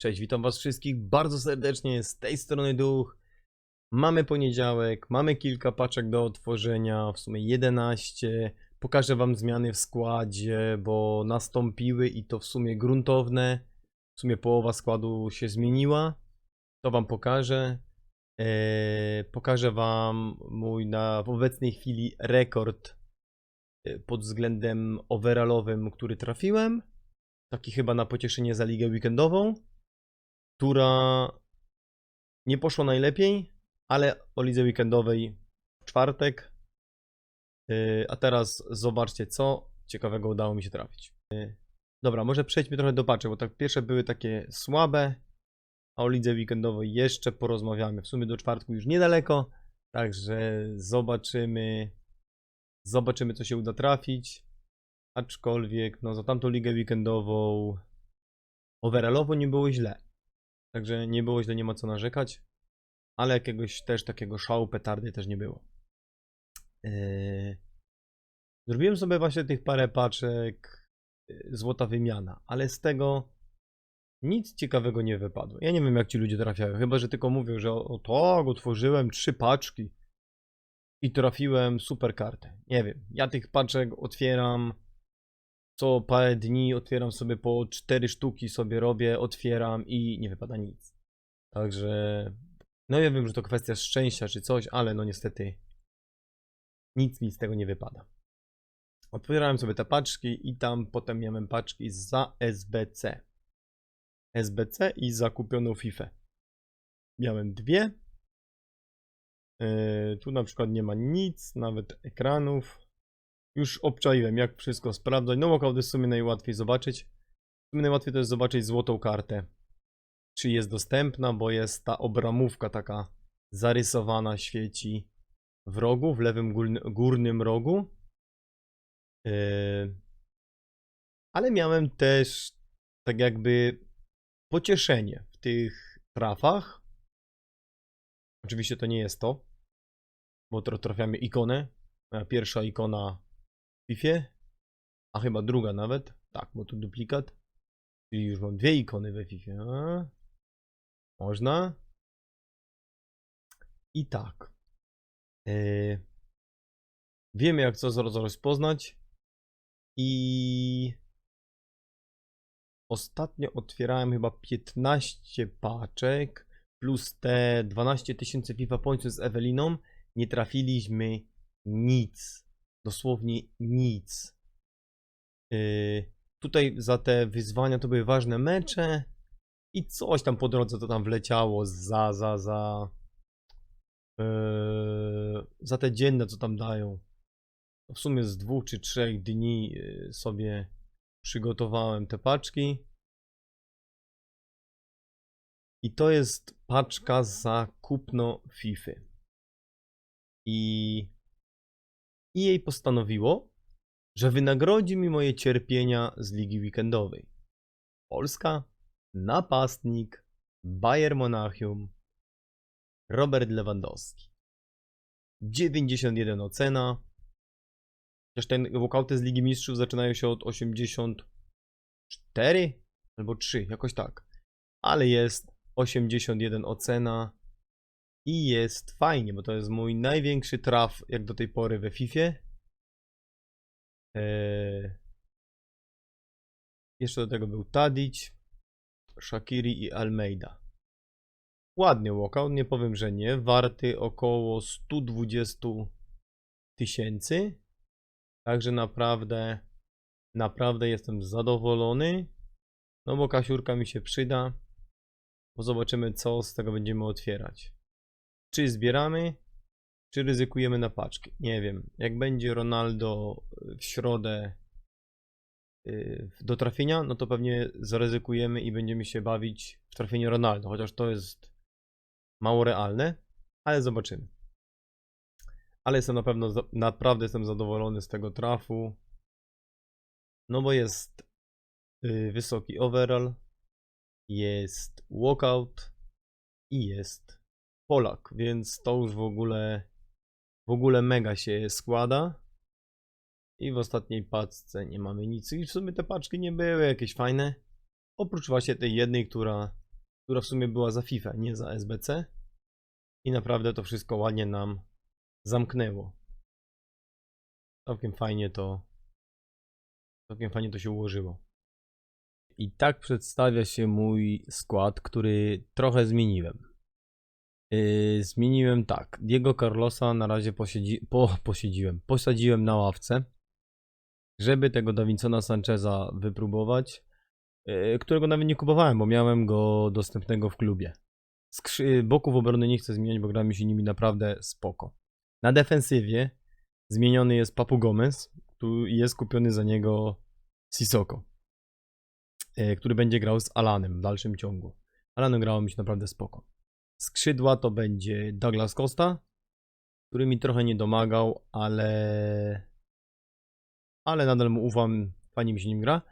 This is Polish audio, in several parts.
Cześć, witam was wszystkich bardzo serdecznie z tej strony Duch. Mamy poniedziałek, mamy kilka paczek do otworzenia, w sumie 11. Pokażę wam zmiany w składzie, bo nastąpiły i to w sumie gruntowne. W sumie połowa składu się zmieniła. To wam pokażę. Eee, pokażę wam mój na w obecnej chwili rekord e, pod względem overallowym, który trafiłem. Taki chyba na pocieszenie za ligę weekendową która nie poszła najlepiej, ale o lidze weekendowej w czwartek. Yy, A teraz zobaczcie, co ciekawego udało mi się trafić. Yy, Dobra, może przejdźmy trochę do paczek, bo tak pierwsze były takie słabe, a o lidze weekendowej jeszcze porozmawiamy. W sumie do czwartku już niedaleko, także zobaczymy, zobaczymy co się uda trafić. Aczkolwiek, no za tamtą ligę weekendową overallowo nie było źle. Także nie było źle, nie ma co narzekać. Ale jakiegoś też takiego szału, petardy też nie było. Yy... Zrobiłem sobie właśnie tych parę paczek yy, złota wymiana, ale z tego nic ciekawego nie wypadło. Ja nie wiem jak ci ludzie trafiają, chyba że tylko mówią, że o, tak, otworzyłem trzy paczki i trafiłem super kartę. Nie wiem, ja tych paczek otwieram co parę dni otwieram sobie po 4 sztuki sobie robię, otwieram i nie wypada nic. Także no ja wiem, że to kwestia szczęścia czy coś, ale no niestety nic mi z tego nie wypada. Otwierałem sobie te paczki i tam potem miałem paczki za SBC. SBC i zakupioną FIFA. Miałem dwie. Yy, tu na przykład nie ma nic, nawet ekranów. Już obczaiłem, jak wszystko sprawdzać. No walkout jest w sumie najłatwiej zobaczyć. W sumie najłatwiej to jest zobaczyć złotą kartę. Czy jest dostępna, bo jest ta obramówka taka zarysowana, świeci w rogu, w lewym górny- górnym rogu. Yy. Ale miałem też tak jakby pocieszenie w tych trafach. Oczywiście to nie jest to, bo trafiamy ikonę. Moja pierwsza ikona FIFA, a chyba druga nawet. Tak, bo tu duplikat. Czyli już mam dwie ikony we FIFA. A, Można. I tak. Yy, wiemy jak co rozpoznać. I ostatnio otwierałem chyba 15 paczek plus te 12 tysięcy FIFA Pointsów z Eweliną. Nie trafiliśmy nic dosłownie nic. Yy, tutaj za te wyzwania to były ważne mecze i coś tam po drodze to tam wleciało za, za, za yy, za te dzienne co tam dają. W sumie z dwóch czy trzech dni yy, sobie przygotowałem te paczki. I to jest paczka za kupno FIFA. I EA postanowiło, że wynagrodzi mi moje cierpienia z ligi weekendowej. Polska, napastnik, Bayer Monachium, Robert Lewandowski. 91 ocena. Chociaż ten walkouty z Ligi Mistrzów zaczynają się od 84 albo 3, jakoś tak. Ale jest 81 ocena. I jest fajnie, bo to jest mój największy traf jak do tej pory we FIFA. Eee... Jeszcze do tego był Tadic, Shakiri i Almeida. Ładny walkout, nie powiem, że nie. Warty około 120 tysięcy. Także naprawdę, naprawdę jestem zadowolony. No bo kasiurka mi się przyda. Bo zobaczymy, co z tego będziemy otwierać. Czy zbieramy, czy ryzykujemy na paczki? Nie wiem. Jak będzie Ronaldo w środę yy, do trafienia, no to pewnie zaryzykujemy i będziemy się bawić w trafienie Ronaldo, chociaż to jest mało realne, ale zobaczymy. Ale jestem na pewno, naprawdę jestem zadowolony z tego trafu. No bo jest yy, wysoki overall, jest walkout i jest Polak, więc to już w ogóle w ogóle mega się składa. I w ostatniej paczce nie mamy nic. I w sumie te paczki nie były jakieś fajne. Oprócz właśnie tej jednej, która która w sumie była za FIFA, nie za SBC. I naprawdę to wszystko ładnie nam zamknęło. Całkiem fajnie to. Całkiem fajnie to się ułożyło. I tak przedstawia się mój skład, który trochę zmieniłem. Yy, zmieniłem tak. Diego Carlosa na razie posiedzi, po, posiedziłem. Posadziłem na ławce, żeby tego Davinsona Sancheza wypróbować, yy, którego nawet nie kupowałem, bo miałem go dostępnego w klubie. Skrzy, boków obrony nie chcę zmieniać, bo gra mi się nimi naprawdę spoko. Na defensywie zmieniony jest Papu Gomez, tu jest kupiony za niego Sisoko, yy, który będzie grał z Alanem w dalszym ciągu. Alanem grało mi się naprawdę spoko. Skrzydła to będzie Douglas Costa, który mi trochę nie domagał, ale ale nadal mu ufam, fajnie mi się nim gra.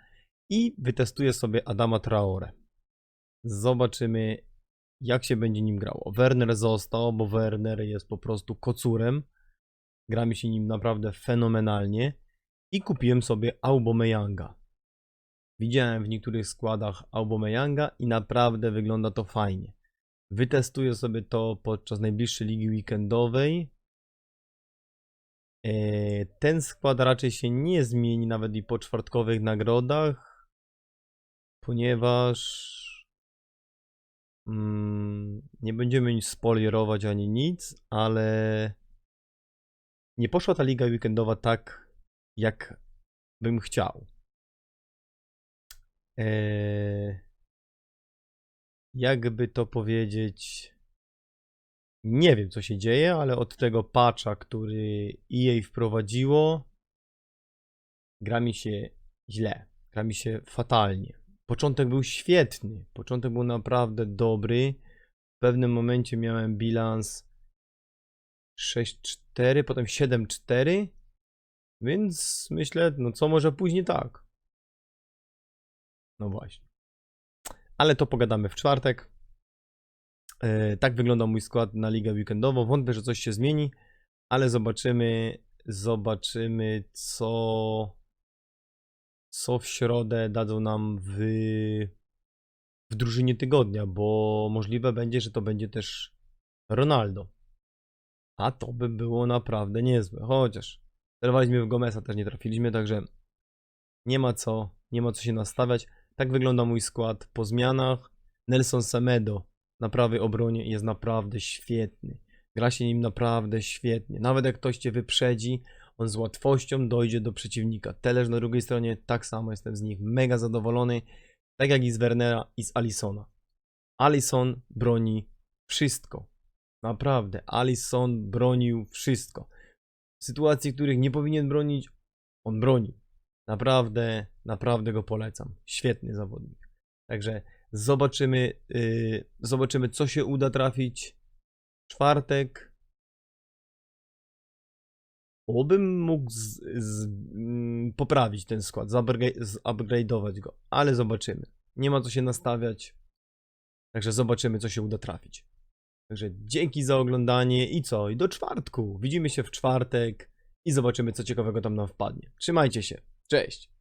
I wytestuję sobie Adama Traore. Zobaczymy, jak się będzie nim grało. Werner został, bo Werner jest po prostu kocurem. Gra mi się nim naprawdę fenomenalnie. I kupiłem sobie Aubameyanga. Widziałem w niektórych składach Aubameyanga i naprawdę wygląda to fajnie. Wytestuję sobie to podczas najbliższej ligi weekendowej. E, Ten skład raczej się nie zmieni nawet i po czwartkowych nagrodach, ponieważ mm, nie będziemy nic spoilerować ani nic, ale nie poszła ta liga weekendowa tak, jak bym chciał. Eee, jakby to powiedzieć, nie wiem co się dzieje, ale od tego patcha, który EA wprowadziło, gra mi się źle, gra mi się fatalnie. Początek był świetny, początek był naprawdę dobry. W pewnym momencie miałem bilans 6-4, potem 7-4, więc myślę, no co może później tak. No właśnie. Ale to pogadamy w czwartek. E, Tak wygląda mój skład na ligę weekendową. Wątpię, że coś się zmieni, ale zobaczymy, zobaczymy co co w środę dadzą nam w w drużynie tygodnia, bo możliwe będzie, że to będzie też Ronaldo. A to by było naprawdę niezłe. Chociaż celowaliśmy w Gomeza, też nie trafiliśmy, także nie ma co, nie ma co się nastawiać. Tak wygląda mój skład po zmianach. Nelson Semedo na prawej obronie jest naprawdę świetny. Gra się nim naprawdę świetnie. Nawet jak ktoś cię wyprzedzi, on z łatwością dojdzie do przeciwnika. Teleż na drugiej stronie tak samo jestem z nich mega zadowolony. Tak jak i z Wernera i z Alisona. Alison broni wszystko. Naprawdę. Alison bronił wszystko. W sytuacji, w których nie powinien bronić, on broni. Naprawdę, naprawdę go polecam. Świetny zawodnik. Także zobaczymy, yy, zobaczymy, co się uda trafić. Czwartek. Obym mógł z, z, mm, poprawić ten skład, zupgra- zupgrade'ować go, ale zobaczymy. Nie ma co się nastawiać. Także zobaczymy, co się uda trafić. Także dzięki za oglądanie i co? I do czwartku. Widzimy się w czwartek i zobaczymy, co ciekawego tam nam wpadnie. Trzymajcie się. Cześć.